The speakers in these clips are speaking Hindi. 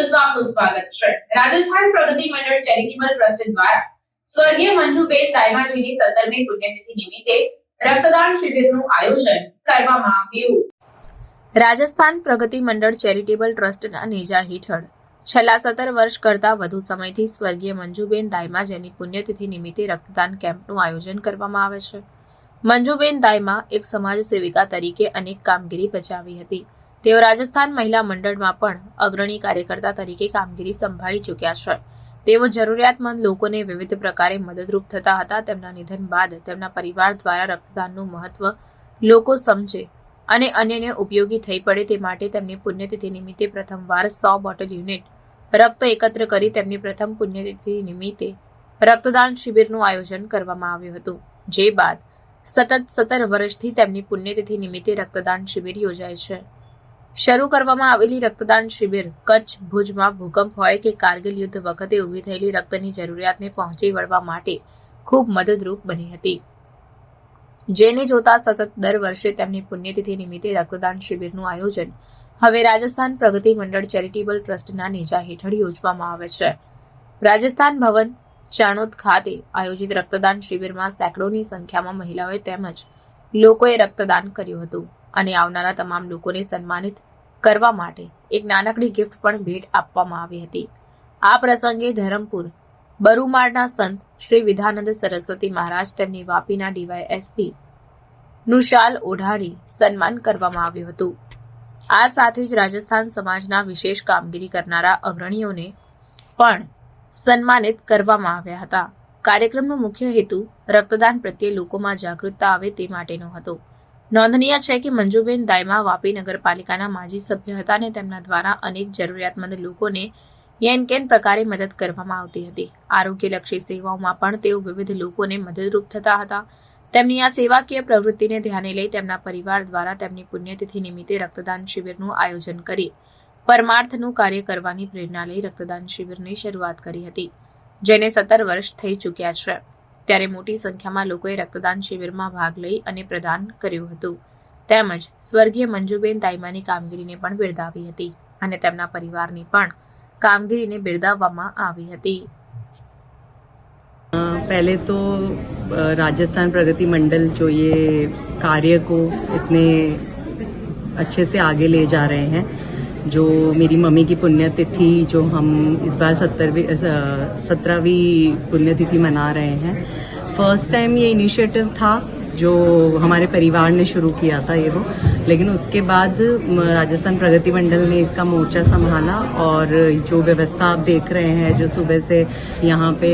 ન્યૂઝમાં સ્વાગત છે. રાજસ્થાન પ્રગતિ મંડળ ચેરિટેબલ ટ્રસ્ટ દ્વારા સ્વર્ગીય મંજુબેન દાયમાજીની સત્તરમી પુણ્યતિથિ નિમિત્તે રક્તદાન શિબિરનું આયોજન કરવામાં આવ્યું. રાજસ્થાન પ્રગતિ મંડળ ચેરિટેબલ ટ્રસ્ટના નેજા હેઠળ છેલ્લા સત્તર વર્ષ કરતા વધુ સમયથી સ્વર્ગીય મંજુબેન દાયમા જેની પુણ્યતિથિ નિમિત્તે રક્તદાન કેમ્પનું આયોજન કરવામાં આવે છે. મંજુબેન દાયમા એક સમાજ સેવિકા તરીકે અનેક કામગીરી બજાવી હતી. તેઓ રાજસ્થાન મહિલા મંડળમાં પણ અગ્રણી કાર્યકર્તા તરીકે કામગીરી સંભાળી ચૂક્યા છે. તેઓ જરૂરિયાતમંદ લોકોને વિવિધ પ્રકારે મદદરૂપ થતા હતા. તેમના નિધન બાદ તેમના પરિવાર દ્વારા રક્તદાનનું મહત્વ લોકો સમજે અને અન્યને ઉપયોગી થઈ પડે તે માટે તેમની પુણ્યતિથિ નિમિત્તે પ્રથમવાર સો બોટલ યુનિટ રક્ત એકત્ર કરી તેમની પ્રથમ પુણ્યતિથિ નિમિત્તે રક્તદાન શિબિરનું આયોજન કરવામાં આવ્યું હતું. જે બાદ સતત સત્તર વર્ષથી તેમની પુણ્યતિથિ નિમિત્તે રક્તદાન શિબિર યોજાય છે. શરૂ કરવામાં આવેલી રક્તદાન શિબિર, કચ્છ ભુજમાં ભૂકંપ હોય કે કારગિલ યુદ્ધ વખતે ઊભી થયેલી રક્તની જરૂરિયાતને પહોંચી વળવા માટે ખૂબ મદદરૂપ બની હતી. જેને જોતા સતત દર વર્ષે તેમની પુણ્યતિથિ નિમિત્તે રક્તદાન શિબિરનું આયોજન હવે રાજસ્થાન પ્રગતિ મંડળ ચેરિટેબલ ટ્રસ્ટના નેજા હેઠળ યોજવામાં આવે છે. રાજસ્થાન ભવન, ચાણોદ ખાતે આયોજિત રક્તદાન શિબિરમાં સેંકડોની સંખ્યામાં મહિલાઓએ તેમજ લોકોએ રક્તદાન કર્યું હતું. અને આવનારા તમામ લોકોને સન્માનિત કરવા માટે એક નાનકડી ગિફ્ટ પણ ભેટ આપવામાં આવી હતી. આ પ્રસંગે ધરમપુર બરુમાળના સંત શ્રી વિધાનંદ સરસ્વતી મહારાજ તેમની વાપીના ડીવાય એસપી નું શાલ ઓઢાડી સન્માન કરવામાં આવ્યું હતું. આ સાથે જ રાજસ્થાન સમાજના વિશેષ કામગીરી કરનારા અગ્રણીઓને પણ સન્માનિત કરવામાં આવ્યા હતા. કાર્યક્રમનો મુખ્ય હેતુ રક્તદાન પ્રત્યે લોકોમાં જાગૃતતા આવે તે માટેનો હતો. નોંધનીય છે કે મંજુબેન દાયમા વાપી નગરપાલિકાના માજી સભ્ય હતા અને તેમના દ્વારા અનેક જરૂરિયાતમંદ લોકોને યેન કેન પ્રકારે મદદ કરવામાં આવતી હતી. આરોગ્યલક્ષી સેવાઓમાં પણ તેઓ વિવિધ લોકોને મદદરૂપ થતા હતા. તેમની આ સેવાકીય પ્રવૃત્તિને ધ્યાને લઈ તેમના પરિવાર દ્વારા તેમની પુણ્યતિથિ નિમિત્તે રક્તદાન શિબિરનું આયોજન કરી પરમાર્થનું કાર્ય કરવાની પ્રેરણા લઈ રક્તદાન શિબિરની શરૂઆત કરી હતી, જેને સત્તર વર્ષ થઈ ચૂક્યા છે. ત્યારે મોટી સંખ્યામાં લોકોએ રક્તદાન શિબિરમાં ભાગ લઈ અને પ્રદાન કર્યું હતું તેમજ સ્વર્ગીય મંજુબેન દાઈમાની કામગીરીને પણ બિરદાવી હતી અને તેમના પરિવારની પણ કામગીરીને બિરદાવવામાં આવી હતી अ, पहले तो अ, राजस्थान प्रगति मंडल जो ये कार्य को इतने अच्छे से आगे ले जा रहे हैं जो मेरी मम्मी की पुण्यतिथि जो हम इस बार सत्तरवीं सत्रहवीं पुण्यतिथि मना रहे हैं फ़र्स्ट टाइम ये इनिशिएटिव था, जो हमारे परिवार ने शुरू किया था ये वो। लेकिन उसके बाद राजस्थान प्रगति मंडल ने इसका मोर्चा संभाला और जो व्यवस्था आप देख रहे हैं, जो सुबह से यहाँ पे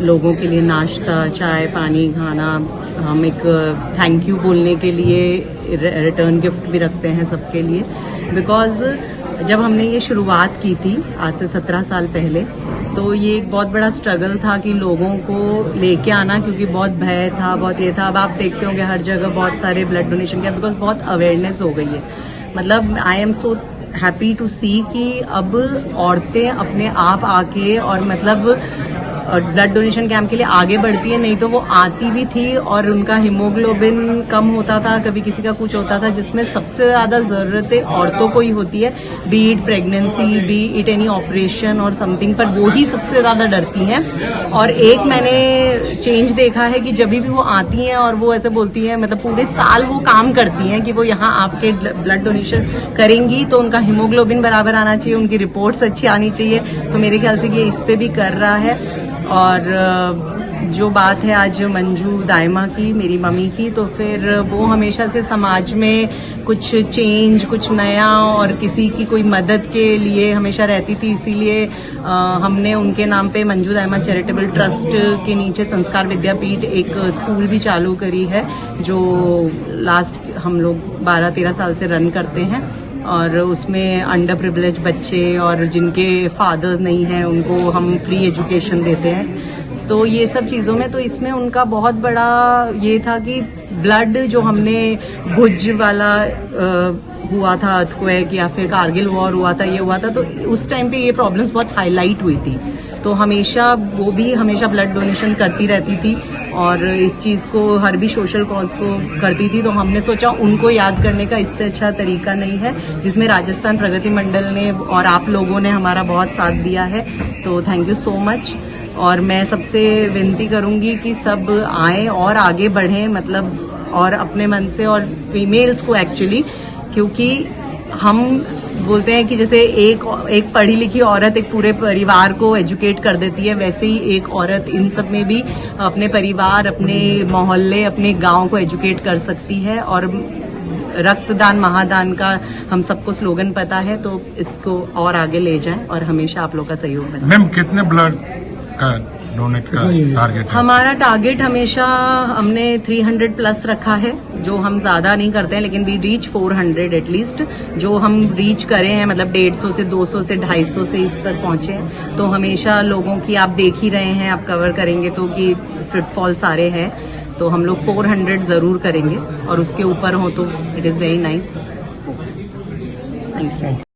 लोगों के लिए नाश्ता, चाय, पानी, खाना, हम एक थैंक यू बोलने के लिए रिटर्न गिफ्ट भी रखते हैं सबके लिए। बिकॉज़ जब हमने ये शुरुआत की थी, आज से सत्रह साल पहले तो ये एक बहुत बड़ा स्ट्रगल था कि लोगों को लेके आना, क्योंकि बहुत भय था, बहुत ये था। अब आप देखते होंगे हर जगह बहुत सारे ब्लड डोनेशन के बिकॉज़ बहुत अवेयरनेस हो गई है। मतलब I am so happy to see कि अब औरतें अपने आप आके और मतलब ब्लड डोनेशन कैंप के लिए आगे बढ़ती है, नहीं तो वो आती भी थी और उनका हीमोग्लोबिन कम होता था, कभी किसी का कुछ होता था, जिसमें सबसे ज़्यादा ज़रूरतें औरतों को ही होती है be it pregnancy be it any operation और समथिंग पर वो ही सबसे ज़्यादा डरती हैं। और एक मैंने चेंज देखा है कि जब भी वो आती हैं और वो ऐसे बोलती हैं मतलब पूरे साल वो काम करती हैं कि वो यहाँ आपके ब्लड डोनेशन करेंगी तो उनका हीमोग्लोबिन बराबर आना चाहिए, उनकी रिपोर्ट्स अच्छी आनी चाहिए। तो मेरे ख्याल से ये इस पर भी कर रहा है। और जो बात है आज मंजू दायमा की, मेरी मम्मी की तो फिर वो हमेशा से समाज में कुछ चेंज कुछ नया और किसी की कोई मदद के लिए हमेशा रहती थी, इसीलिए हमने उनके नाम पे मंजू दायमा चैरिटेबल ट्रस्ट के नीचे संस्कार विद्यापीठ एक स्कूल भी चालू करी है, जो लास्ट हम लोग 12-13 साल से रन करते हैं। और उसमें अंडर प्रिवलेज बच्चे और जिनके फादर नहीं हैं, उनको हम फ्री एजुकेशन देते हैं। तो ये सब चीज़ों में तो इसमें उनका बहुत बड़ा ये था कि ब्लड जो हमने भुज वाला हुआ था अर्थक्वेक या फिर कारगिल वॉर हुआ था, ये हुआ था तो उस टाइम पे ये प्रॉब्लम्स बहुत हाईलाइट हुई थी। तो हमेशा वो भी हमेशा ब्लड डोनेशन करती रहती थी और इस चीज़ को, हर भी सोशल कॉज को करती थी तो हमने सोचा उनको याद करने का इससे अच्छा तरीका नहीं है, जिसमें राजस्थान प्रगति मंडल ने और आप लोगों ने हमारा बहुत साथ दिया है। तो थैंक यू सो मच और मैं सबसे विनती करूँगी कि सब आए और आगे बढ़ें मतलब और अपने मन से और फीमेल्स को एक्चुअली क्योंकि हम बोलते हैं कि जैसे एक एक पढ़ी लिखी औरत एक पूरे परिवार को एजुकेट कर देती है, वैसे ही एक औरत इन सब में भी अपने परिवार, अपने मोहल्ले, अपने गाँव को एजुकेट कर सकती है और रक्तदान, महादान का हम सबको स्लोगन पता है तो इसको और आगे ले जाएँ और हमेशा आप लोग का सहयोग मैम, कितने ब्लड का डोनेट का टारगेट हमारा टारगेट हमेशा हमने 300 प्लस रखा है जो हम ज़्यादा नहीं करते हैं लेकिन वी रीच 400 एटलीस्ट जो हम रीच करे हैं मतलब 150 से 200 से 250 से इस पर पहुँचे हैं। तो हमेशा लोगों की आप देख ही रहे हैं आप कवर करेंगे तो कि फुटफॉल सारे हैं तो हम लोग 400 ज़रूर करेंगे और उसके ऊपर हो तो it is very nice thank you